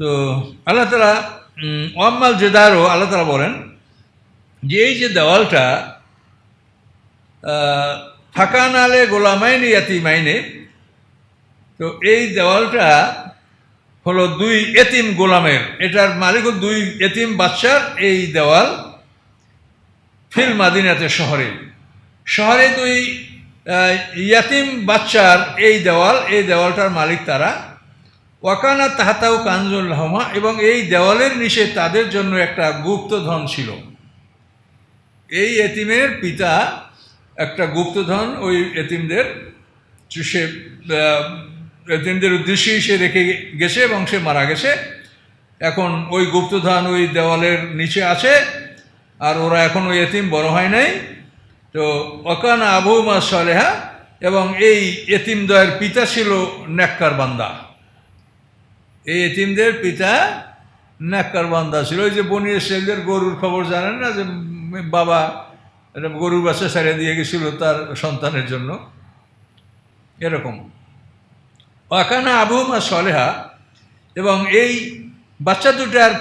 তো আল্লাহ তালা ওয়াম্মাল জেদারও আল্লাহ তালা বলেন যে এই যে দেওয়ালটা ফাঁকা নালে গোলামাইনি ইয়াতিমাইনে, তো এই দেওয়ালটা হলো দুই এতিম গোলামের, এটার মালিক দুই এতিম বাচ্চার এই দেওয়াল ফিল মাদিনাতে শহরে। শহরে দুই ইয়াতিম বাচ্চার এই দেওয়াল, এই দেওয়ালটার মালিক তারা। ওয়াকানা তাহাতাও কানজুল রহমা এবং এই দেওয়ালের নিচে তাদের জন্য একটা গুপ্তধন ছিল। এই এতিমের পিতা একটা গুপ্তধন, ওই এতিমদের সে এতিমদের উদ্দেশ্যেই সে রেখে গেছে এবং সে মারা গেছে। এখন ওই গুপ্তধন ওই দেওয়ালের নিচে আছে, আর ওরা এখন ওই এতিম বড় হয় নাই। তো অকান আবু মা সলেহা, এবং এই এতিমদয়ের পিতা ছিল নেককার বান্দা এই এতিমদের পিতা নেককার বান্দা ছিল। ওই যে বনিয়ে শেখদের গরুর খবর জানেন না যে বাবা গরুর বাচ্চা ছেড়ে দিয়ে গেছিল তার সন্তানের জন্য? এরকম। ওয়াকানা আবু মা সলেহা এবং এই বাচ্চা দুটার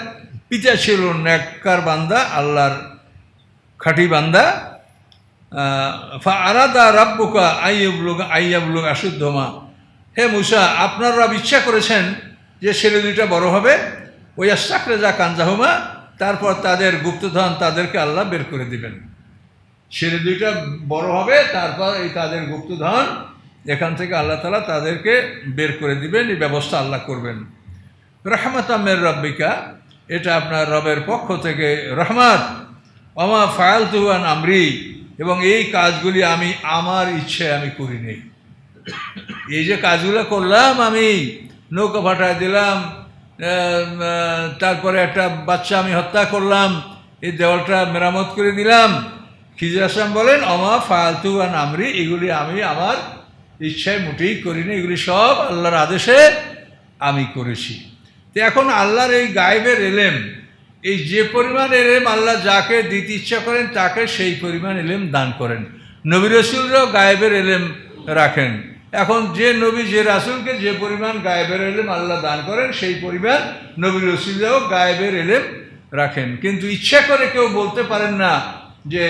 পিতা ছিল নেককার বান্দা আল্লাহর খাঁটি বান্দা ফা আরাদা রাব্বুকা আইয়াবলুক আইয়াবলুক আশুদ্ধমা। হে মুসা, আপনার ইচ্ছা করেছেন যে ছেলে দুইটা বড় হবে ওই আস্তাকরে যা কানজাহুমা, তারপর তাদের গুপ্তধন তাদেরকে আল্লাহ বের করে দিবেন। ছেলে দুইটা বড় হবে, তারপর এই তাদের গুপ্তধন, এখান থেকে আল্লাহ তালা তাদেরকে বের করে দিবেন, এই ব্যবস্থা আল্লাহ করবেন। রহমত আমের রব্বিকা, এটা আপনার রবের পক্ষ থেকে রহমত। আমা ফায়াল তুহান আমরি, এবং এই কাজগুলি আমি, আমার ইচ্ছে আমি করিনি এই যে কাজগুলো করলাম আমি নৌকা ফাটায় দিলাম তারপরে একটা বাচ্চা আমি হত্যা করলাম, এই দেওয়ালটা মেরামত করে দিলাম। খিজির আসলাম বলেন, অমা ফালতু আর আমরি, এগুলি আমি আমার ইচ্ছায় মোটেই করিনি, এগুলি সব আল্লাহর আদেশে আমি করেছি। তো এখন আল্লাহর এই গায়েবের এলেম, এই যে পরিমাণ এলেম আল্লাহ যাকে দিতে ইচ্ছা করেন, তাকে সেই পরিমাণ এলেম দান করেন। নবী রসুলরাও গায়েবের এলেম রাখেন। এখন যে নবী, যে রাসুলকে যে পরিমাণ গায়েবের এলেম আল্লাহ দান করেন, সেই পরিমাণ নবী রসুলরাও গায়েবের এলেম রাখেন। কিন্তু ইচ্ছা করে কেউ বলতে পারেন না যে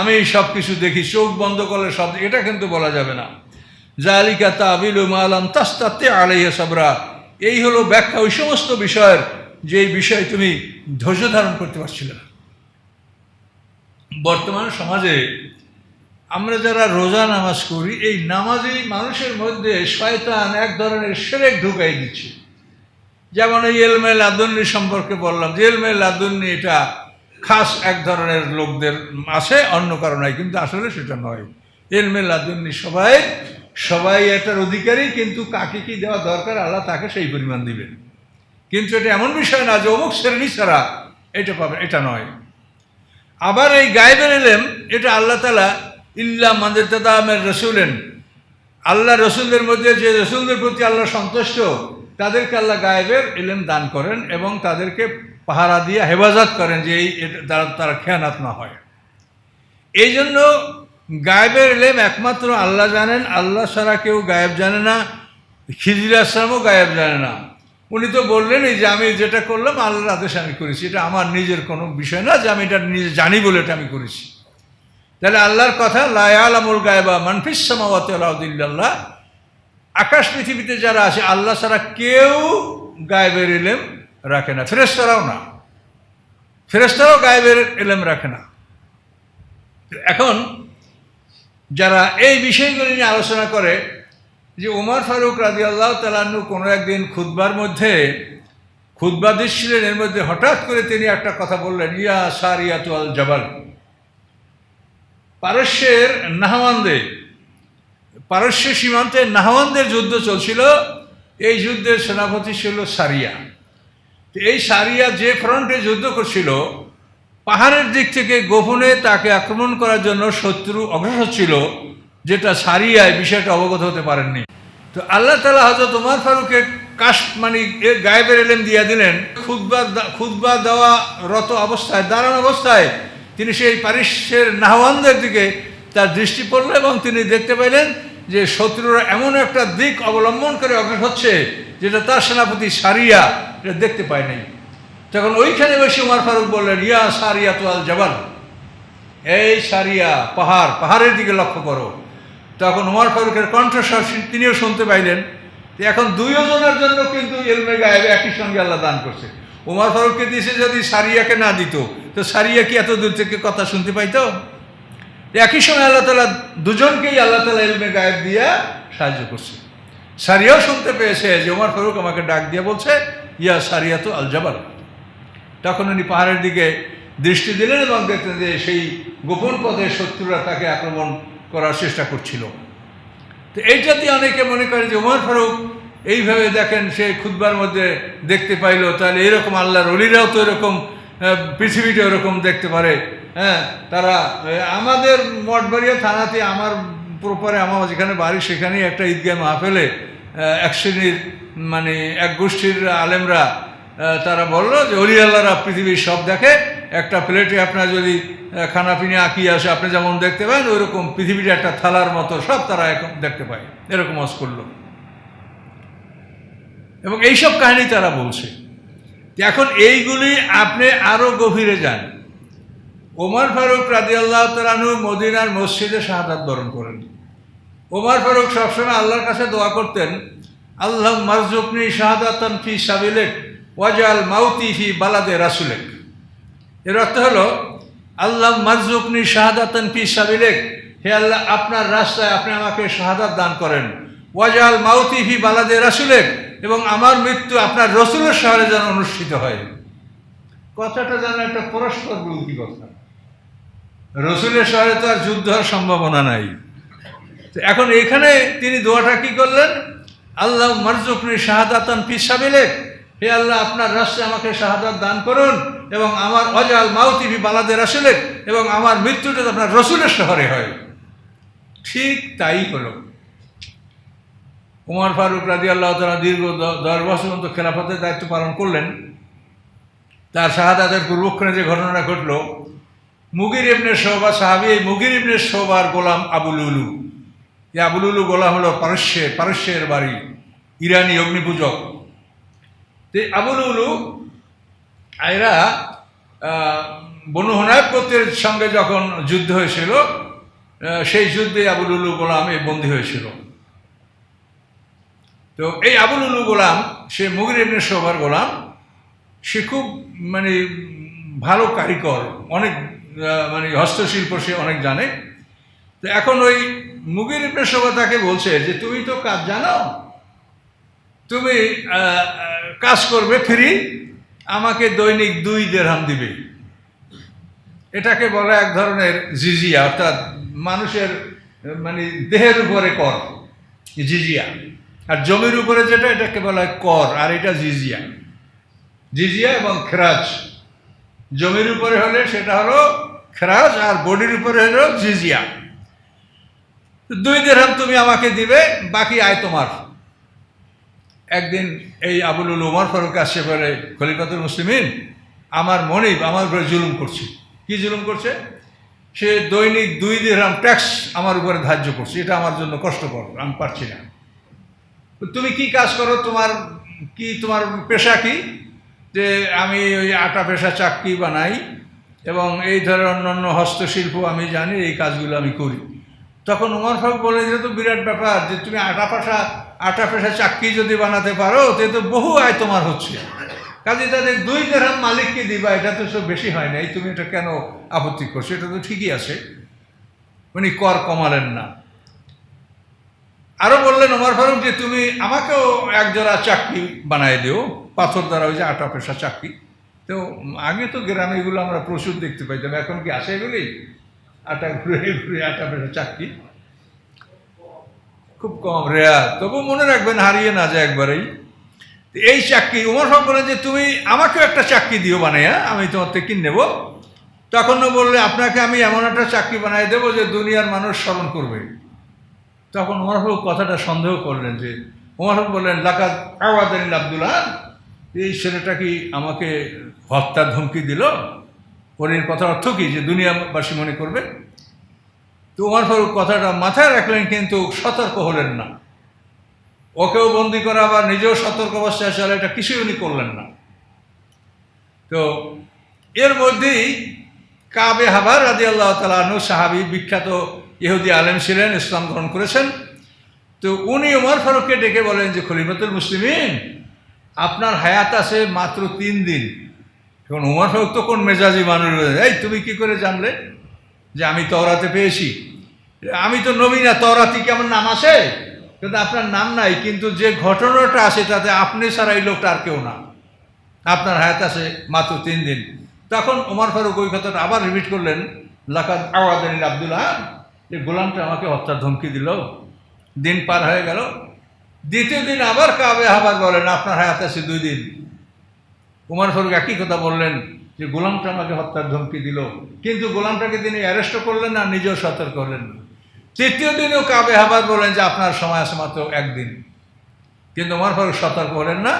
আমি সব কিছু দেখি, চোখ বন্ধ করলে সব এটা কিন্তু বলা যাবে না। জালিকা তাবিল মালাম তাস্তাতে আলাইয়া সাবরা। এই হলো ব্যাখ্যা ওই সমস্ত বিষয়ের যে বিষয় তুমি ধৈর্য ধারণ করতে পারছিলে না। বর্তমান সমাজে আমরা যারা রোজা নামাজ করি, এই নামাজেই মানুষের মধ্যে শয়তান এক ধরনের সেরেক ঢুকাই দিচ্ছে। যেমন এই এলমে লাদুন্নি সম্পর্কে বললাম, যে এলমে লাদুন্নি এটা খাস এক ধরনের লোকদের আছে, অন্য কারণে কিন্তু আসলে সেটা নয়। এলমে লাদুন্নি সবাই সবাই এটার অধিকারী, কিন্তু কাকে কি দেওয়া দরকার, আল্লাহ তাকে সেই পরিমাণ দিবেন। কিন্তু এটা এমন বিষয় না যে অমুক শ্রেণি ছাড়া এটা পাবে, এটা নয়। আবার এই গায়েবের এলেম, এটা আল্লাহ তালা ইল্লা মাদের আমের রসুলেন। আল্লাহ রসুলদের মধ্যে যে রসুলদের প্রতি আল্লাহ সন্তুষ্ট, তাদেরকে আল্লাহ গায়েবের এলেম দান করেন এবং তাদেরকে পাহারা দিয়ে হেফাজত করেন যে এই তারা তারা খেয়ানাত না হয়। এই জন্য গায়েবের এলেম একমাত্র আল্লাহ জানেন, আল্লাহ ছাড়া কেউ গায়েব জানে না, খিজির আসলামও গায়েব জানে না। উনি তো বললেন, এই যে আমি যেটা করলাম, আল্লাহর আদেশ আমি করেছি। এটা আমার নিজের কোনো বিষয় না যে আমি এটা নিজে জানি বলে এটা আমি করেছি। তাহলে আল্লাহর কথা লায়াল আমুল গায়েবা মানফিস সামাওয়াতে আল্লাহ আকাশ পৃথিবীতে যারা আছে, আল্লাহ ছাড়া কেউ গায়েবের এলেম রাখে না। ফেরেস্তারাও না। ফেরেস্তারাও গায়েবের এলেম রাখে না। এখন যারা এই বিষয়গুলি নিয়ে আলোচনা করে, যে উমর ফারুক রাজি আল্লাহ তালান্নু কোনো একদিন খুদ্বার মধ্যে খুদ্া দিচ্ছিলেন, এর মধ্যে হঠাৎ করে তিনি একটা কথা বললেন, ইয়া সারিয়াতু আল জবাল। পারস্যের নাহওয়ান্দে পারস্য সীমান্তে নাহওয়ানদের যুদ্ধ চলছিল। এই যুদ্ধের সেনাপতি ছিল সারিয়া। এই সারিয়া যে ফ্রন্টে যুদ্ধ করছিল, পাহাড়ের দিক থেকে গোপনে তাকে আক্রমণ করার জন্য শত্রু অগ্রসর ছিল, যেটা সারিয়ায় বিষয়টা অবগত হতে পারেননি। তো আল্লাহ তালা হজরত উমার ফারুকের কাশ মানে এর গায়েবের এলেম দিয়া দিলেন। খুদবা খুদবা দেওয়া রত অবস্থায় দাঁড়ানো অবস্থায় তিনি সেই পারিশ্বের নাহওয়ানদের দিকে তার দৃষ্টি পড়ল এবং তিনি দেখতে পেলেন যে শত্রুরা এমন একটা দিক অবলম্বন করে অগ্রসর হচ্ছে যেটা তার সেনাপতি সারিয়া এটা দেখতে পায় নাই। তখন ওইখানে বসে উমার ফারুক বললেন, ইয়া সারিয়া তো আল জবান এই সারিয়া, পাহাড়, পাহাড়ের দিকে লক্ষ্য করো। তখন উমার ফারুকের কণ্ঠস্বর তিনিও শুনতে পাইলেন এখন দুইজনের জন্য কিন্তু এলমে গায়েব একই সঙ্গে আল্লাহ দান করছে। উমার ফারুককে দিয়েছে যদি সারিয়াকে না দিত, তো সারিয়া কি এত দূর থেকে কথা শুনতে পাইতো? একই সময় আল্লাহ তালা দুজনকেই আল্লাহ তালা এলমে গায়েব দিয়া সাহায্য করছে। সারিয়াও শুনতে পেয়েছে যে উমার ফারুক আমাকে ডাক দিয়ে বলছে, ইয়া সারিয়া তো আল জাবাল। তখন উনি পাহাড়ের দিকে দৃষ্টি দিলেন এবং দেখতেন যে সেই গোপন পথে শত্রুরা তাকে আক্রমণ করার চেষ্টা করছিল। তো এইটাতে অনেকে মনে করে যে উমর ফারুক এইভাবে দেখেন সে খুদবার মধ্যে দেখতে পাইলো, তাহলে এরকম আল্লাহর অলিরাও তো এরকম পৃথিবীটা এরকম দেখতে পারে। হ্যাঁ তারা আমাদের মঠবাড়িয়া থানাতে আমার প্রপারে আমার যেখানে বাড়ি সেখানেই একটা ঈদগাহ মাহফেলে এক শ্রেণির মানে এক গোষ্ঠীর আলেমরা তারা বলল যে, অলি আল্লাহরা পৃথিবীর সব দেখে, একটা প্লেটে আপনার যদি খানা পিনে আঁকি আসে, আপনি যেমন দেখতে পান, ওইরকম পৃথিবীটা একটা থালার মতো সব তারা এখন দেখতে পায়। এরকম অস করল। এবং এইসব কাহিনী তারা বলছে। এখন এইগুলি আপনি আরও গভীরে যান। ওমর ফারুক রাজি আল্লাহ তালানু মদিনার মসজিদে শাহাদাত বরণ করেন। ওমর ফারুক সবসময় আল্লাহর কাছে দোয়া করতেন আল্লাহ মারজুকনি শাহাদাতন ফি সাবিলেক ওয়াজাল মাউতি ফি বালাদে রাসুলেক। এর অর্থ হলো আল্লাহ মারজুকনি শাহাদাতন ফি সাবিলেক। হে আল্লাহ, আপনার রাস্তায় আপনি আমাকে শাহাদাত দান করেন। ওয়াজাল মাউতি ফি বালাদে রাসুলেক, এবং আমার মৃত্যু আপনার রসুলের শহরে যেন অনুষ্ঠিত হয়। কথাটা যেন একটা পরস্পর বিরোধী কথা। রসুলের শহরে তো আর যুদ্ধ হওয়ার সম্ভাবনা নাই। তো এখন এখানে তিনি দোয়াটা কি করলেন? আল্লাহ মারজুকনি শাহাদাতান পিসাবিলে হে আল্লাহ আপনার রাস্তায় আমাকে শাহাদাত দান করুন, এবং আমার অজাল মাউতিভি বালাদের আসলে এবং আমার মৃত্যুটা আপনার রসুলের শহরে হয়। ঠিক তাই হলো। উমর ফারুক রাজি আল্লাহ তালা দীর্ঘ দশ বছর মতো খেলাফতের দায়িত্ব পালন করলেন। তার শাহাদাতের পূর্বক্ষণে যে ঘটনাটা ঘটলো, মুগির ইবনে শোভা সাহাবি এই মুগির ইবনে শোভার গোলাম আবুল উলু এই আবুল উলু গোলাম হলো পারস্যের পারস্যের বাড়ি, ইরানি অগ্নিপূজক। তো আবুল উলু এরা বনু হনায়ব গোত্রের সঙ্গে যখন যুদ্ধ হয়েছিল সেই যুদ্ধে আবুল উলু গোলাম বন্দী হয়েছিল। তো এই আবুল উলু গোলাম, সে মুগির ইবনে শোভার গোলাম, সে খুব মানে ভালো কারিগর, অনেক মানে হস্তশিল্প সে অনেক জানে। তো এখন ওই মুগির ইবনে শোভা তাকে বলছে যে, তুমি তো কাজ জানো? তুমি কাজ করবে ফ্রি, আমাকে দৈনিক দুই দেড়হাম দিবে। এটাকে বলে এক ধরনের জিজিয়া, অর্থাৎ মানুষের মানে দেহের উপরে কর, জিজিয়া। আর জমির উপরে যেটা, এটাকে বলা হয় কর, আর এটা জিজিয়া। জিজিয়া এবং খেরাজ। জমির উপরে হলে সেটা হলো খেরাজ, আর বডির উপরে হলো জিজিয়া। দুই দেড়হাম তুমি আমাকে দিবে, বাকি আয় তোমার। একদিন এই আবুল উমর ফারুক আসছে বলে, খলিফাতুল মুসলিমিন, আমার মনিব আমার উপরে জুলুম করছে। কি জুলুম করছে? সে দৈনিক দুই দিরহাম ট্যাক্স আমার উপরে ধার্য করছে। এটা আমার জন্য কষ্টকর, আমি পারছি না। তুমি কি কাজ করো? তোমার কি, তোমার পেশা কি? যে আমি ওই আটা পেশা চাকরি বানাই এবং এই ধরনের অন্যান্য হস্তশিল্প আমি জানি, এই কাজগুলো আমি করি। তখন উমর ফারুক বলে যে তো বিরাট ব্যাপার যে তুমি আটা পেশা আটা পেশা চাকরি যদি বানাতে পারো, তে তো বহু আয় তোমার হচ্ছে। কাজে তাদের দুই দেড়হাম মালিককে দিবা, এটা তো সব বেশি হয় না। এই তুমি এটা কেন আপত্তি করছ? এটা তো ঠিকই আছে। উনি কর কমালেন না। আরও বললেন ওমর ফারুক যে, তুমি আমাকেও এক জোড়া চাকরি বানায় দিও। পাথর দ্বারা ওই যে আটা পেশা চাকরি। তো আগে তো গ্রামে এগুলো আমরা প্রচুর দেখতে পাইতাম, এখন কি আসে এগুলি? আটা ঘুরে ঘুরে আটা পেশা চাকরি। খুব কম, রেয়ার। তবু মনে রাখবেন, হারিয়ে না যায় একবারেই। এই চাকরি উমর ফারুক বলেন যে, তুমি আমাকেও একটা চাকরি দিও বানাইয়া, আমি তোমার থেকে কিনে নেব। তখনও বললে, আপনাকে আমি এমন একটা চাকরি বানাই দেবো যে, দুনিয়ার মানুষ স্মরণ করবে। তখন উমর ফারুক কথাটা সন্দেহ করলেন যে, উমর ফারুক বললেন লাকাত আওয়াদান আব্দুল্লাহ, এই ছেলেটা কি আমাকে হত্যার ধমকি দিল? ওর এর কথার অর্থ কি যে দুনিয়াবাসী মনে করবে? তো উমর ফারুক কথাটা মাথায় রাখলেন কিন্তু সতর্ক হলেন না। ওকেও বন্দি করা আবার নিজেও সতর্ক অবস্থায় চলে এটা কিছুই উনি করলেন না। তো এর মধ্যেই কাবে হাবার রাজি আল্লাহ তালু সাহাবি বিখ্যাত ইহুদি আলেম ছিলেন, ইসলাম গ্রহণ করেছেন। তো উনি উমর ফারুককে ডেকে বলেন যে, খলিফাতুল মুসলিমিন, আপনার হায়াত আছে মাত্র তিন দিন। এখন উমর ফারুক তো কোন মেজাজি মানুষ? এই, তুমি কি করে জানলে যে আমি তওরাতে পেয়েছি? আমি তো নবী না, তওরাতি কি আমার নাম আছে কিন্তু আপনার নাম নাই, কিন্তু যে ঘটনাটা আছে তাতে আপনি ছাড়া এই লোকটা আর কেউ না। আপনার হায়াত আছে মাত্র তিন দিন। তখন ওমর ফারুক ওই কথাটা আবার রিপিট করলেন লাকাত আওয়াদিন আবদুল্লাহ যে গোলামটা আমাকে হত্যার ধমকি দিল, দিন পার হয়ে গেল। দ্বিতীয় দিন আবার কাবে আবার বলেন, আপনার হায়াত আছে দুই দিন। উমর ফারুক একই কথা বললেন, যে গোলামটা আমাকে হত্যার ধমকি দিল। কিন্তু গোলামটাকে তিনি অ্যারেস্ট করলেন না, নিজেও সতর্ক করলেন না। তৃতীয় দিনেও কাবে হাবার বলেন যে, আপনার সময় আছে মাত্র একদিন। কিন্তু উমর ফারুক সতর্ক হলেন না,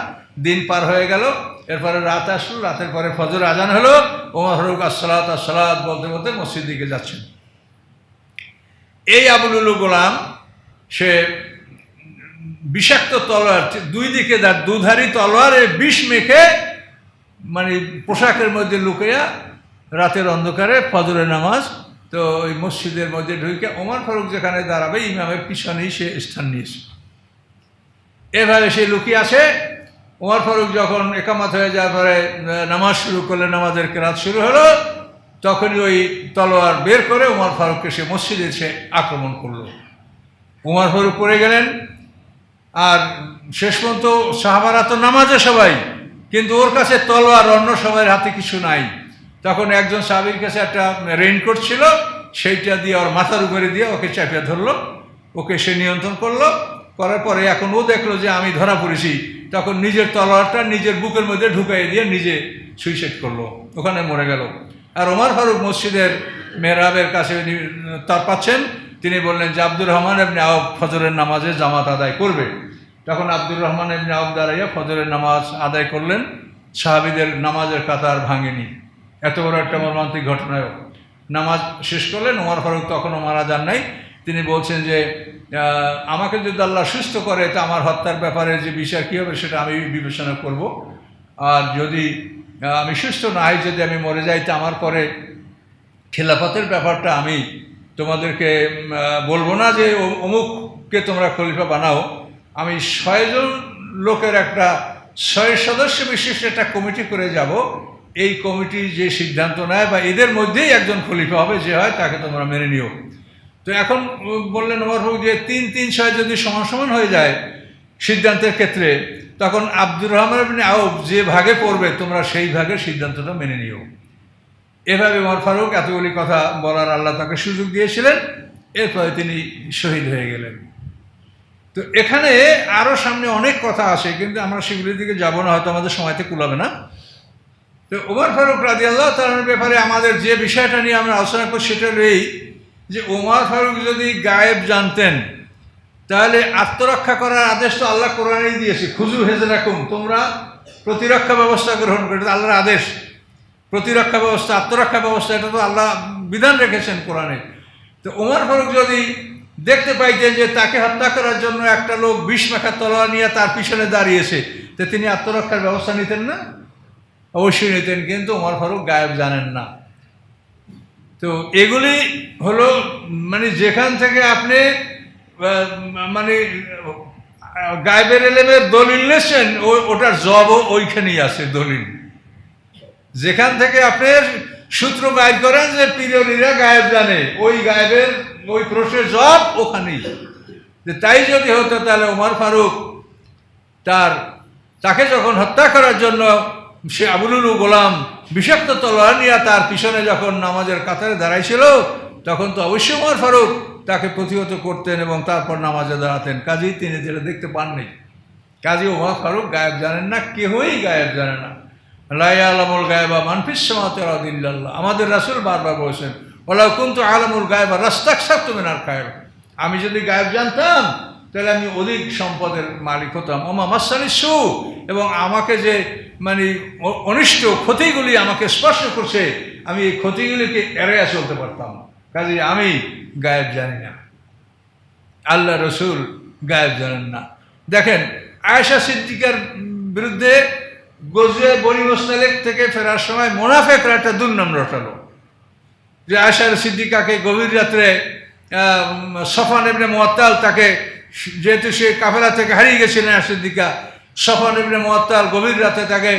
দিন পার হয়ে গেল, এরপরে রাত আসলো, রাতের পরে ফজর আজান হলো ওমর ফারুক আসসালাত আসসালাত বলতে বলতে মসজিদ দিকে যাচ্ছেন। এই আবুলুল গোলাম, সে বিষাক্ত তলোয়ার, দুই দিকে তার দুধারি তলোয়ারে বিষ মেখে মানে পোশাকের মধ্যে লুকিয়া রাতের অন্ধকারে ফজরের নামাজ, তো ওই মসজিদের মধ্যে ঢুকে ওমর ফারুক যেখানে দাঁড়াবে, ইমামের পিছনেই সে স্থান নিয়েছে। এভাবে সে লুকিয়ে আসে ওমর ফারুক যখন একামাত হয়ে যাওয়ার পরে নামাজ শুরু করলে নামাজের কেরাত শুরু হলো। তখনই ওই তলোয়ার বের করে উমর ফারুককে সে মসজিদে এসে আক্রমণ করল। উমর ফারুক পড়ে গেলেন। আর শেষ পর্যন্ত সাহাবারা তো নামাজে সবাই, কিন্তু ওর কাছে তলোয়ার অন্য সবার হাতে কিছু নাই। তখন একজন সাহাবির কাছে একটা রেইনকোট ছিল, সেইটা দিয়ে ওর মাথার উপরে দিয়ে ওকে চাপিয়ে ধরলো। ওকে সে নিয়ন্ত্রণ করল। করার পরে এখন ও দেখল যে আমি ধরা পড়েছি। তখন নিজের তলোয়ারটা নিজের বুকের মধ্যে ঢুকাই দিয়ে নিজে সুইসাইড করল। ওখানে মরে গেল। আর ওমর ফারুক মসজিদের মেহরাবের কাছে তার পাচ্ছেন। তিনি বললেন যে আব্দুর রহমান এমনি আওয়াব ফজরের নামাজে জামাত আদায় করবে। তখন আব্দুর রহমান এমনি আওয়াব দাঁড়াইয়া ফজরের নামাজ আদায় করলেন। সাহাবিদের নামাজের কাতার ভাঙেনি। এত বড় একটা মর্মান্তিক ঘটনায় নামাজ শেষ করলেন। ওমর ফারুক তখনও মারা যান নাই। তিনি বলছেন যে আমাকে যদি আল্লাহ সুস্থ করে, তা আমার হত্যার ব্যাপারে যে বিচার কী হবে সেটা আমি বিবেচনা করব। আর যদি আমি সুস্থ না হয় যদি আমি মরে যাই, তা আমার পরে খেলাফতের ব্যাপারটা আমি তোমাদেরকে বলব না যে অমুককে তোমরা খলিফা বানাও। আমি ছয়জন লোকের একটা, ছয় সদস্য বিশিষ্ট একটা কমিটি করে যাব। এই কমিটি যে সিদ্ধান্ত নেয় বা এদের মধ্যেই একজন খলিফা হবে, যে হয় তাকে তোমরা মেনে নিও। তো এখন বললেন ওমর হোক যে তিন তিন, ছয় যদি সমান সমান হয়ে যায় সিদ্ধান্তের ক্ষেত্রে তখন আব্দুর রহমান আউব যে ভাগে পড়বে, তোমরা সেই ভাগে সিদ্ধান্তটা মেনে নিও। এভাবে ওমর ফারুক এতগুলি কথা বলার আল্লাহ তাকে সুযোগ দিয়েছিলেন, এরপরে তিনি শহীদ হয়ে গেলেন। তো এখানে আরও সামনে অনেক কথা আসে কিন্তু আমরা সেগুলির দিকে যাব না, হয়তো আমাদের সময়তে কুলাবে না। তো ওমর ফারুক রাজি আল্লাহ তালার ব্যাপারে আমাদের যে বিষয়টা নিয়ে আমরা আলোচনা করি সেটা হলো এই যে ওমর ফারুক যদি গায়েব জানতেন তাহলে আত্মরক্ষা করার আদেশ তো আল্লাহ কোরআনেই দিয়েছে। খুজু হেজে রাখুন তোমরা প্রতিরক্ষা ব্যবস্থা গ্রহণ করে আল্লাহর আদেশ। প্রতিরক্ষা ব্যবস্থা, আত্মরক্ষা ব্যবস্থা, এটা তো আল্লাহ বিধান রেখেছেন কোরআনে। তো ওমর ফারুক যদি দেখতে পাইতেন যে তাকে হত্যা করার জন্য একটা লোক বিষ মাখা তলোয়ার নিয়ে তার পিছনে দাঁড়িয়েছে, তো তিনি আত্মরক্ষার ব্যবস্থা নিতেন না? অবশ্যই নিতেন, কিন্তু ওমর ফারুক গায়েব জানেন না। তো এগুলি হলো মানে যেখান থেকে আপনি মানে গায়েবের এলেমের দলিল নেছেন ওটার জবও ওইখানেই আছে দলিল। যেখান থেকে আপনি সূত্র বাইর করেন যে পিরিয়ডিরা গায়েব জানে, ওই গায়েবের, ওই প্রশ্নের জব ওখানেই। যে তাই যদি হতো তাহলে ওমর ফারুক তার, তাকে যখন হত্যা করার জন্য সে আবুলুল গোলাম বিষাক্ত তলোয়ার নিয়ে তার পিছনে যখন নামাজের কাতারে দাঁড়াইছিল তখন তো অবশ্যই ওমর ফারুক তাকে প্রতিহত করতেন এবং তারপর নামাজে দাঁড়াতেন কাজেই তিনি যেটা দেখতে পাননি। কাজী ওমর ফারুক গায়েব জানেন না, কেহই গায়েব জানে না। লাই আলমুল গায়েবা মানফিস সমাতিল্লাহ আমাদের রাসুল বারবার বলছেন ওলাও কিন্তু আলমুল গায়েবা রাস্তাক সার তুমি না খায়েব আমি যদি গায়েব জানতাম, তাহলে আমি অধিক সম্পদের মালিক হতাম। ওমা মাসানি সু, এবং আমাকে যে মানে অনিষ্ট ক্ষতিগুলি আমাকে স্পর্শ করছে, আমি এই ক্ষতিগুলিকে এড়িয়ে চলতে পারতাম কাজে আমি গায়েব জানি না। আল্লাহ রসুল গায়েব জানেন না। দেখেন, আয়েশা সিদ্দিকার বিরুদ্ধে গজুয়ে বনি থেকে ফেরার সময় মোনাফেকরা একটা দুর্নাম রটালো। যে আয়সার সিদ্দিকাকে গভীর রাত্রে সফান এমনি মোয়াত্তাল তাকে যেহেতু সে কাফেলা থেকে হারিয়ে গেছিলেন সিদ্দিকা সফান এমনি মোয়াত্তাল গভীর রাতে তাকে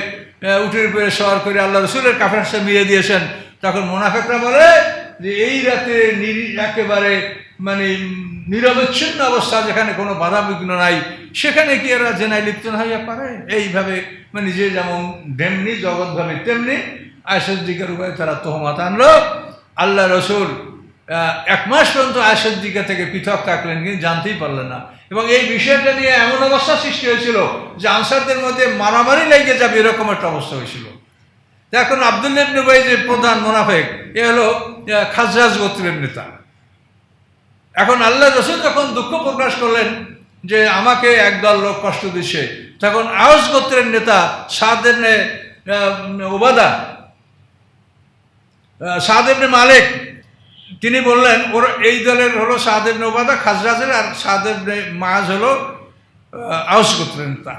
উঠের উপরে সওয়ার করে আল্লাহ রসুলের কাফেলার সাথে মিলিয়ে দিয়েছেন। তখন মোনাফেকরা বলে যে এই রাতে একেবারে মানে নিরবচ্ছিন্ন অবস্থা যেখানে কোনো বাধা বিঘ্ন নাই, সেখানে কি এরা জেনায় লিপ্ত হইয়া পারে? এইভাবে মানে যে যেমন ডেমনি জগৎভাবে তেমনি আয়সদ্দিকের উপরে তারা তহমত আনলো। আল্লাহ রসুল এক মাস পর্যন্ত আয়সদ্দিকা থেকে পৃথক থাকলেন, কিন্তু জানতেই পারলেন না। এবং এই বিষয়টা নিয়ে এমন অবস্থা সৃষ্টি হয়েছিল যে আনসারদের মধ্যে মারামারি লেগে যাবে, এরকম একটা অবস্থা হয়েছিল। এখন আবদুল্লাহ ইবনে যে প্রধান মোনাফেক, এ হলো খাজরাজ গোত্রের নেতা। এখন আল্লাহ রসুল যখন দুঃখ প্রকাশ করলেন যে আমাকে একদল লোক কষ্ট দিচ্ছে তখন আওয়াজ গোত্রের নেতা সাদের ওবাদা সাদেবনে মালিক, তিনি বললেন, ওর এই দলের হলো সাদেবনে ওবাদা খাজরাজের, আর সাদেবনে মাজ হলো আউস গোত্রের নেতা।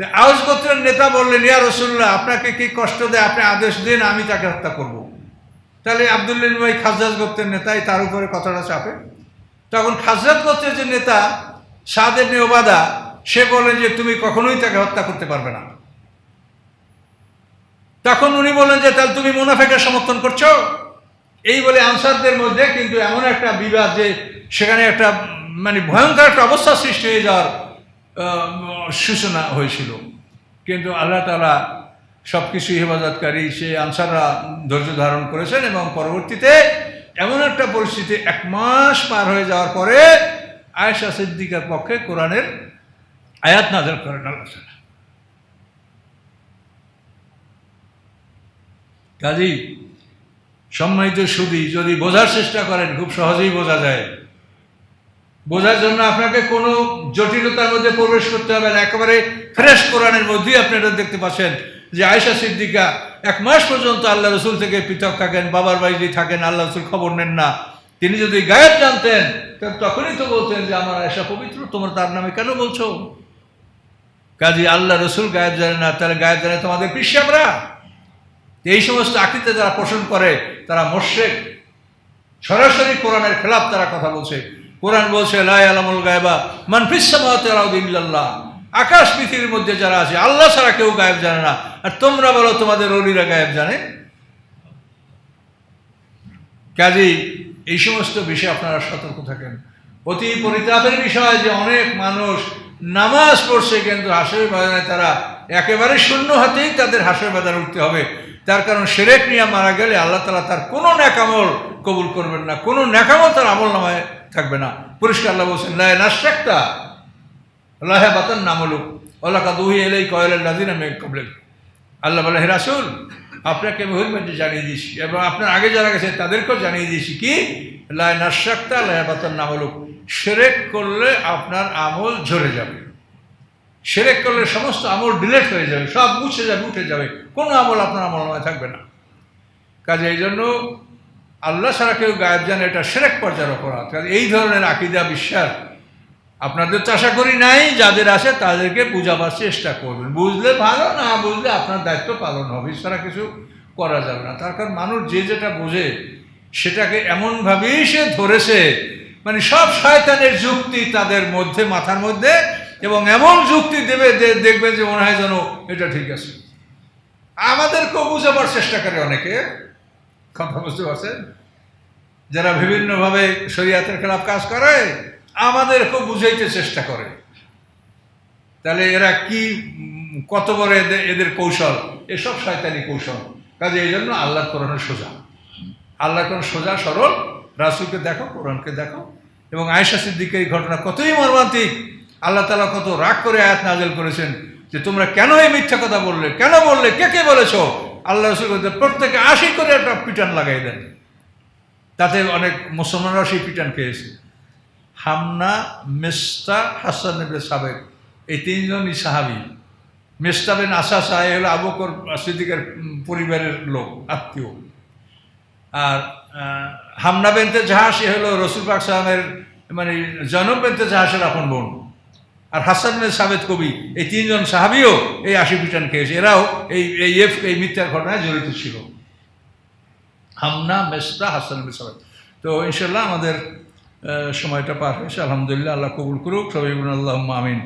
তো আউস গোত্রের নেতা বললেন, ইয়া রসুল্লাহ আপনাকে কি কষ্ট দেয়? আপনি আদেশ দিন, আমি তাকে হত্যা করব। তাহলে আবদুল্লিন ভাই খাজরাজ গোত্রের নেতাই তার উপরে কথাটা চাপে। তখন খাজরাত গোত্রের যে নেতা সাদের ওবাদা, সে বলেন যে, তুমি কখনোই তাকে হত্যা করতে পারবে না। তখন উনি বললেন যে, তাহলে তুমি মুনাফেকের সমর্থন করছ? এই বলে আনসারদের মধ্যে কিন্তু এমন একটা বিবাদ যে, সেখানে একটা মানে ভয়ঙ্কর একটা অবস্থা সৃষ্টি হয়ে যাওয়ার সূচনা হয়েছিল। কিন্তু আল্লাহ তালা সব কিছু হেফাজতকারী সে আনসাররা ধৈর্য ধারণ করেছেন এবং পরবর্তীতে এমন একটা পরিস্থিতি এক মাস পার হয়ে যাওয়ার পরে আয়েশা সিদ্দিকার পক্ষে কোরআনের আয়াত নাজল করেন আল্লাহ। কাজেই সম্মানিত সুদী, যদি বোঝার চেষ্টা করেন, খুব সহজেই বোঝা যায়। বোঝার জন্য আপনাকে কোনো জটিলতার মধ্যে প্রবেশ করতে হবে না। একেবারে ফ্রেশ কোরআনের মধ্যেই আপনি এটা দেখতে পাচ্ছেন। যে আয়সা সিদ্দিকা, এক মাস পর্যন্ত আল্লাহ রসুল থেকে পৃথক থাকেন, বাবার বাড়ি থাকেন, আল্লাহ রসুল খবর নেন না। তিনি যদি গায়েব জানতেন তখনই তো বলতেন যে, আমার আয়সা পবিত্র, তোমরা তার নামে কেন বলছো? কাজী আল্লাহ রসুল গায়েব জানে না, তাহলে গায়েব জানে তোমাদের পিসাবরা এই সমস্ত আকৃতি যারা পোষণ করে, তারা মোশেক। সরাসরি কোরআনের খেলাফ তারা কথা বলছে। কোরআন বলছে লাই আলামুল গায়বা মানফিসাল্লাহ আকাশ পৃথিবীর মধ্যে যারা আছে, আল্লাহ ছাড়া কেউ গায়েব জানে না। আর তোমরা বলো, তোমাদের অলিরা গায়েব জানে? কাজেই এই সমস্ত বিষয়ে আপনারা সতর্ক থাকেন। অতি পরিতাপের বিষয় যে অনেক মানুষ নামাজ পড়ছে, কিন্তু হাসের বাজারে তারা একেবারে শূন্য হাতেই তাদের হাসের বাজার উঠতে হবে। তার কারণ সেরেক নিয়ে মারা গেলে আল্লাহ তালা তার কোনো ন্যাকামল কবুল করবেন না, কোনো ন্যাকামল তার আমল নামায় থাকবে না। পরিষ্কার আল্লাহ বলছেন নাশাক্তা আল্লাহ বাতান নামলুক। আল্লাহ কাদুহি এলেই কয়েলের নাদিন আমি কবলেক আল্লাহ বলে, হে রাসুল, আপনাকে আমি হুলমেন্টে জানিয়ে দিয়েছি এবং আপনার আগে যারা গেছে তাদেরকেও জানিয়ে দিয়েছি কি? লাই নাশাক্তা বাতান নামলুক। সেরেক করলে আপনার আমল ঝরে যাবে। সেরেক করলে সমস্ত আমল ডিলেট হয়ে যাবে, সব মুছে যাবে, উঠে যাবে। কোনো আমল আপনার আমল নয় থাকবে না। কাজে এই জন্য আল্লাহ ছাড়া কেউ গায়েব জানে এটা সেরেক পর্যায়ের অপরাধ। কাজে এই ধরনের আকিদা, বিশ্বাস আপনাদের তো আশা করি নাই, যাদের আছে তাদেরকে বুঝাবার চেষ্টা করবেন। বুঝলে ভালো, না বুঝলে আপনার দায়িত্ব পালন হবে। ছাড়া কিছু করা যাবে না। তার কারণ মানুষ যে যেটা বোঝে, সেটাকে এমনভাবেই সে ধরেছে মানে সব শয়তানের যুক্তি তাদের মধ্যে, মাথার মধ্যে, এবং এমন যুক্তি দেবে দেখবে যে মনে হয় যেন এটা ঠিক আছে। আমাদেরকেও বুঝাবার চেষ্টা করে অনেকে। কথা বুঝতে পারছেন? যারা বিভিন্নভাবে শরীয়তের খেলাফ কাজ করে আমাদেরকেও বুঝাইতে চেষ্টা করে। তাহলে এরা কি, কত বড় এদের এদের কৌশল? এসব শয়তানি কৌশল। কাজে এই জন্য আল্লাহ কোরআনের সোজা। আল্লাহ কোরআন সোজা, সরল। রাসুলকে দেখো, কোরআনকে দেখো। এবং আয়েশা সিদ্দিকের এই ঘটনা কতই মর্মান্তিক। আল্লাহ তালা কত রাগ করে আয়াত নাজেল করেছেন যে তোমরা কেন এই মিথ্যা কথা বললে? কেন বললে? কে কে বলেছ? আল্লাহ রসুল প্রত্যেকে আশি করে একটা পিটান লাগাই দেন। তাতে অনেক মুসলমানরাও সেই পিটান খেয়েছে। হামনা, মেস্তা, হাসান সাবেক। এই তিনজনই সাহাবি। মেস্তা বিন আশা সাহে হলো আবকর সিদ্দিকের পরিবারের লোক, আত্মীয়। আর হামনা বেনতে জাহাজ এ হলো রসুল পাক সাহামের মানে জনম বেনতে জাহাজের আপন বোন। আর হাসান বিন সাবেদ কবি। এই তিনজন সাহাবিও এই আশি পিটান খেয়েছে। এরাও এই এই এফ, এই মিথ্যার ঘটনায় জড়িত ছিল। হামনা, মেস্তা, হাসান বিন সাবেদ তো ইনশাল্লাহ আমাদের সময়টা পার হয়েছে। আলহামদুলিল্লাহ আল্লাহ কবুল করুক। সবাই আল্লাহ আমিন।